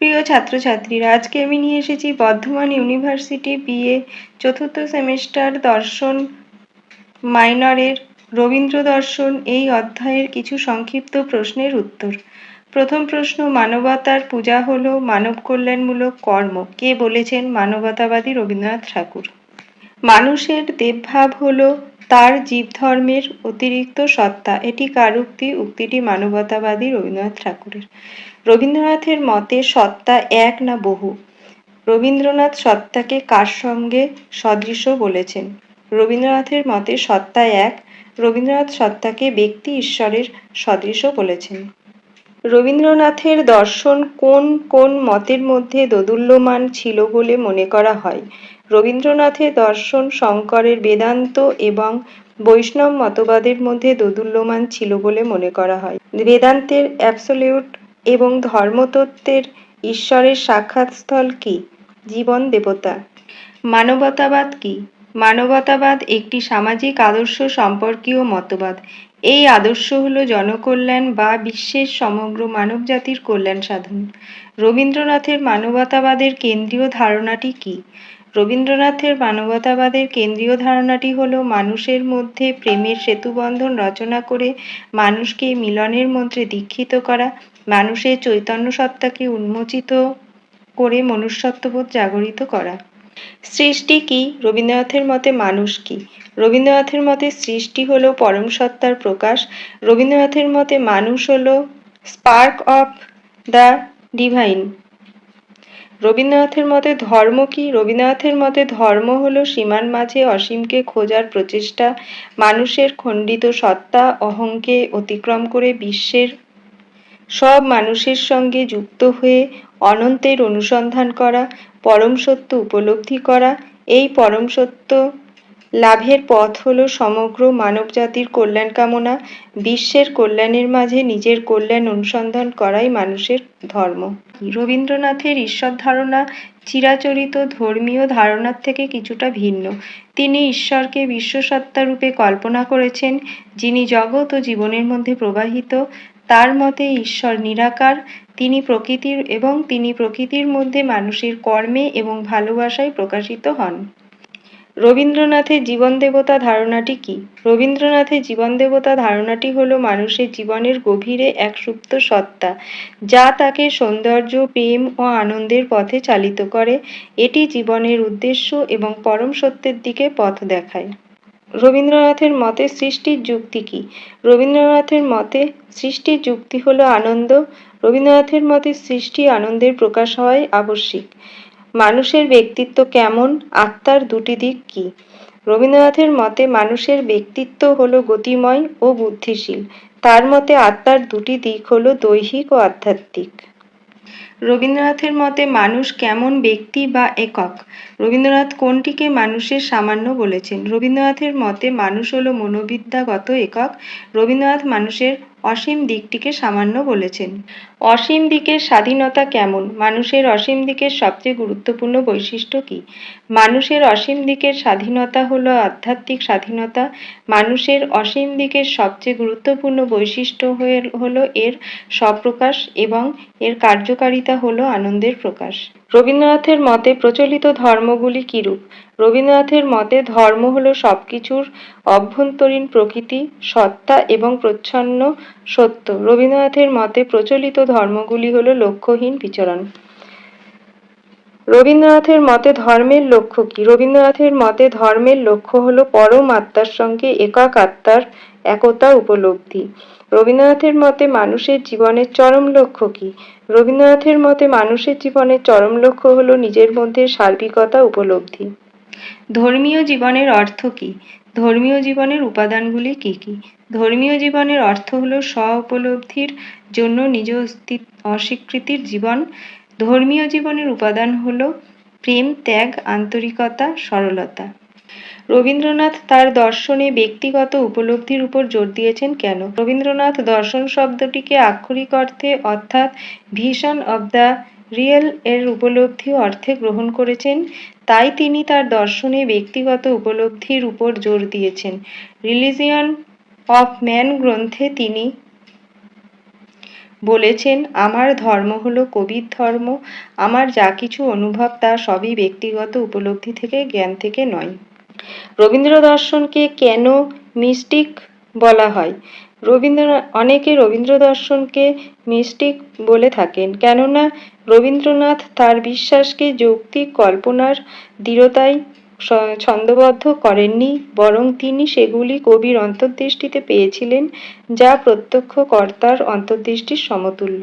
প্রিয় ছাত্রছাত্রীরা, আজকে আমি নিয়ে এসেছি বর্ধমান ইউনিভার্সিটি বিএ চতুর্থ সেমিস্টার দর্শন মাইনরের রবীন্দ্র দর্শন এই অধ্যায়ের কিছু সংক্ষিপ্ত প্রশ্নের উত্তর। প্রথম প্রশ্ন, মানবতার পূজা হলো মানব কল্যাণমূলক কর্ম। কে বলেছেন মানবতাবাদী রবীন্দ্রনাথ ঠাকুর? মানুষের দেবভাব হলো তার জীবধর্মের অতিরিক্ত সত্তা। এটি কার উক্তি উক্তিটি মানবতাবাদী রবীন্দ্রনাথ ঠাকুরের। রবীন্দ্রনাথের মতে সত্তা এক না বহু। রবীন্দ্রনাথ সত্তাকে কার সঙ্গে সদৃশ বলেছেন? রবীন্দ্রনাথের মতে সত্তা এক, রবীন্দ্রনাথ সত্তাকে ব্যক্তি ঈশ্বরের সদৃশ বলেছেন। রবীন্দ্রনাথের দর্শন কোন কোন মতের মধ্যে দোদুল্যমান ছিল বলে মনে করা হয়? রবীন্দ্রনাথের দর্শন শঙ্করের বেদান্ত এবং বৈষ্ণব মতবাদের মধ্যে দোদুল্যমান ছিল বলে মনে করা হয়। বেদান্তের অ্যাবসোলিউট এবং ধর্মতত্ত্বের ঈশ্বরের সাক্ষাৎস্থল কি? জীবন দেবতা। মানবতাবাদ কি? মানবতাবাদ একটি সামাজিক আদর্শ সম্পর্কীয় মতবাদ। এই আদর্শ হল জনকল্যাণ বা বিশ্বের সমগ্র মানবজাতির কল্যাণ সাধন। রবীন্দ্রনাথের মানবতাবাদের কেন্দ্রীয় ধারণাটি কি? রবীন্দ্রনাথের মানবতাবাদের কেন্দ্রীয় ধারণাটি হল, মানুষের মধ্যে প্রেমের সেতুবন্ধন রচনা করে মানুষকে মিলনের মন্ত্রে দীক্ষিত করা, মানুষের চৈতন্য সত্তাকে উন্মোচিত করে মনুষ্যত্ববোধ জাগরিত করা। সৃষ্টি কি? রবীন্দ্রনাথের মতে মানুষ কি? রবীন্দ্রনাথের মতে সৃষ্টি হল পরম সত্তার প্রকাশ। রবীন্দ্রনাথের মতে মানুষ হল স্পার্ক অফ দ্য ডিভাইন রবীন্দ্রনাথের মতে ধর্ম কি? রবীন্দ্রনাথের মতে ধর্ম হলো সীমার মাঝে অসীমকে খোঁজার প্রচেষ্টা, মানুষের খণ্ডিত সত্তা, অহংকে অতিক্রম করে বিশ্বের সব মানুষের সঙ্গে যুক্ত হয়ে অনন্তের অনুসন্ধান করা, পরম সত্য উপলব্ধি করা, এই পরম সত্য লাভের পথ হল সমগ্র মানবজাতির কল্যাণ কামনা, বিশ্বের কল্যাণের মাঝে নিজের কল্যাণ অনুসন্ধান করাই মানুষের ধর্ম। রবীন্দ্রনাথের ঈশ্বর ধারণা চিরাচরিত ধর্মীয় ধারণার থেকে কিছুটা ভিন্ন। তিনি ঈশ্বরকে বিশ্বসত্তা রূপে কল্পনা করেছেন, যিনি জগৎ ও জীবনের মধ্যে প্রবাহিত। তার মতে ঈশ্বর নিরাকার, তিনি প্রকৃতির এবং তিনি প্রকৃতির মধ্যে মানুষের কর্মে এবং ভালোবাসায় প্রকাশিত হন। রবীন্দ্রনাথের জীবন দেবতা ধারণাটি কি? রবীন্দ্রনাথের জীবন দেবতা ধারণাটি হল মানুষের জীবনের গভীরে এক সুপ্ত সত্তা, যা তাকে সৌন্দর্য, প্রেম ও আনন্দের পথে চালিত করে। এটি জীবনের উদ্দেশ্য এবং পরম সত্যের দিকে পথ দেখায়। রবীন্দ্রনাথের মতে সৃষ্টির যুক্তি কি? রবীন্দ্রনাথের মতে সৃষ্টির যুক্তি হলো আনন্দ। রবীন্দ্রনাথের মতে সৃষ্টি আনন্দের প্রকাশ হওয়াই আবশ্যিক। মানুষের ব্যক্তিত্ব কেমন? আত্মার দুটি দিক কি? রবীন্দ্রনাথের মতে, মানুষের ব্যক্তিত্ব হলো গতিময় ও বুদ্ধিশীল। তার মতে, আত্মার দুটি দিক হলো দৈহিক ও আধ্যাত্মিক। রবীন্দ্রনাথের মতে, মানুষ কেমন ব্যক্তি বা একক? রবীন্দ্রনাথ কোনটিকে মানুষের সামান্য বলেছেন? রবীন্দ্রনাথের মতে, মানুষ হলো মনোবিদ্যাগত একক। রবীন্দ্রনাথ মানুষের অসীম দিকটিকে সামান্য বলেছেন। অসীম দিকের স্বাধীনতা কেমন? মানুষের অসীম দিকের সবচেয়ে গুরুত্বপূর্ণ বৈশিষ্ট্য কি? মানুষের অসীম দিকের স্বাধীনতা হলো আধ্যাত্মিক স্বাধীনতা। মানুষের অসীম দিকের সবচেয়ে গুরুত্বপূর্ণ বৈশিষ্ট্য হয়ে, হলো এর স্বপ্রকাশ এবং এর কার্যকারিতা হলো আনন্দের প্রকাশ। রবীন্দ্রনাথের মতে প্রচলিত ধর্মগুলি কিরূপ? রবীন্দ্রনাথের মতে ধর্ম হলো সবকিছুর অভ্যন্তরীণ প্রকৃতি, সত্তা এবং প্রচ্ছন্ন সত্য। রবীন্দ্রনাথের মতে প্রচলিত ধর্মগুলি হলো লক্ষ্যহীন বিচরণ। রবীন্দ্রনাথের মতে ধর্মের লক্ষ্য কি? রবীন্দ্রনাথের মতে ধর্মের লক্ষ্য হলো পরম আত্মার সঙ্গে একক আত্মার একতা উপলব্ধি। রবীন্দ্রনাথের মতে মানুষের জীবনের চরম লক্ষ্য কি? রবীন্দ্রনাথের মতে মানুষের জীবনের চরম লক্ষ্য হলো নিজের মধ্যে সার্বিকতা উপলব্ধি। ধর্মীয় জীবনের অর্থ কি? ধর্মীয় জীবনের উপাদানগুলি কি কি? ধর্মীয় জীবনের অর্থ হলো স্ব উপলব্ধির জন্য নিজ অস্বীকৃতির জীবন। ধর্মীয় জীবনের উপাদান হলো প্রেম, ত্যাগ, আন্তরিকতা, সরলতা। রবীন্দ্রনাথ তার দর্শনে ব্যক্তিগত উপলব্ধির উপর জোর দিয়েছেন কেন? রবীন্দ্রনাথ দর্শন শব্দটিকে আক্ষরিক অর্থে অর্থাৎ ভিশন অব দ্য রিয়েল এর উপলব্ধি অর্থে গ্রহণ করেছেন, তাই তিনি তার দর্শনে ব্যক্তিগত উপলব্ধির উপর জোর দিয়েছেন। রিলিজিয়ন অফ ম্যান গ্রন্থে তিনি বলেছেন, আমার ধর্ম হলো কবির ধর্ম, আমার যা কিছু অনুভব তা সবই ব্যক্তিগত উপলব্ধি থেকে, জ্ঞান থেকে নয়। রবীন্দ্র দর্শনকে কেন মিস্টিক বলা হয়? রবীন্দ্র, অনেকে রবীন্দ্র দর্শনকে মিস্টিক বলে থাকেন, কেননা রবীন্দ্রনাথ তার বিশ্বাসকে যৌক্তিক কল্পনার দৃঢ়তায় ছন্দবদ্ধ করেননি, বরং তিনি সেগুলি কবির অন্তর্দৃষ্টিতে পেয়েছিলেন, যা প্রত্যক্ষ কর্তার অন্তর্দৃষ্টির সমতুল্য।